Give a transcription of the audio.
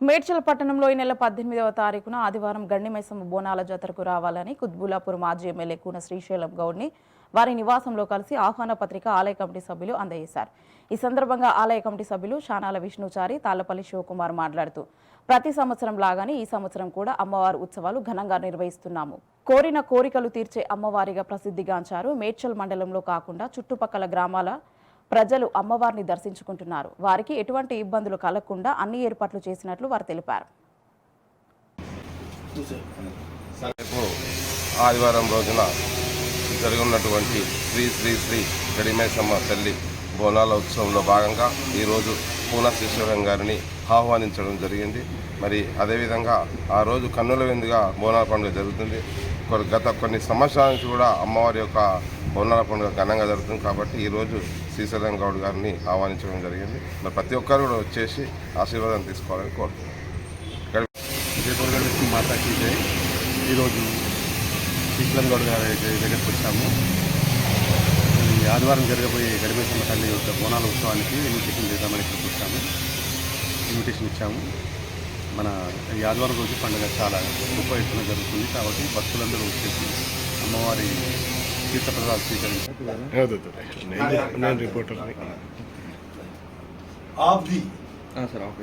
మేడ్చల్ పట్టణంలో ఈ నెల పద్దెనిమిదవ తారీఖున ఆదివారం గండిమైసమ్మ బోనాల జాతరకు రావాలని కుత్బులాపూర్ మాజీ ఎమ్మెల్యే కూన శ్రీశైలం గౌడ్ని వారి నివాసంలో కలిసి ఆహ్వాన పత్రిక ఆలయ కమిటీ సభ్యులు అందజేశారు. ఈ సందర్భంగా ఆలయ కమిటీ సభ్యులు షానాల విష్ణుచారి తాళ్ళపల్లి శివకుమార్ మాట్లాడుతూ ప్రతి సంవత్సరం లాగానే ఈ సంవత్సరం కూడా అమ్మవారి ఉత్సవాలు ఘనంగా నిర్వహిస్తున్నాము. కోరిన కోరికలు తీర్చే అమ్మవారిగా ప్రసిద్ధిగాంచారు మేడ్చల్ మండలంలో కాకుండా చుట్టుపక్కల గ్రామాల ప్రజలు అమ్మవారిని దర్శించుకుంటున్నారు. వారికి ఎటువంటి ఇబ్బందులు కలగకుండా అన్ని ఏర్పాట్లు చేసినట్లు వారు తెలిపారు. ఆదివారం రోజున జరుగున్నటువంటి శ్రీ శ్రీ శ్రీ గడిమేశమ్మ తల్లి బోనాల ఉత్సవంలో భాగంగా ఈరోజు పూల శిశురం గారిని ఆహ్వానించడం జరిగింది. మరి అదేవిధంగా ఆ రోజు కన్నుల విందుగా బోనాల పండుగ జరుగుతుంది. గత కొన్ని సంవత్సరాల నుంచి కూడా అమ్మవారి యొక్క బోనాల పండుగ ఘనంగా జరుగుతుంది కాబట్టి ఈరోజు శ్రీశైలం గౌడ్ గారిని ఆహ్వానించడం జరిగింది. మరి ప్రతి ఒక్కరు కూడా వచ్చేసి ఆశీర్వాదం తీసుకోవాలని కోరుతున్నాను జయపూర్ లక్ష్మి మాతాకి జై. ఈరోజు శ్రీశైలం గౌడ్ గారి దగ్గరికి వచ్చాము. ఆదివారం జరగబోయే గడిమేశ్వర తల్లి యొక్క బోనాల ఉత్సవానికి ఇన్విటేషన్ చేద్దామని ఇక్కడికి వచ్చాము. ఇన్విటేషన్ ఇచ్చాము. మన ఆదివారం రోజు పండుగ చాలా గొప్ప ఎత్తున జరుగుతుంది కాబట్టి భక్తులందరూ వచ్చేసి అమ్మవారి తీర్థప్రదాలు స్వీకరించారు నేను ఆఫ్ ది సార్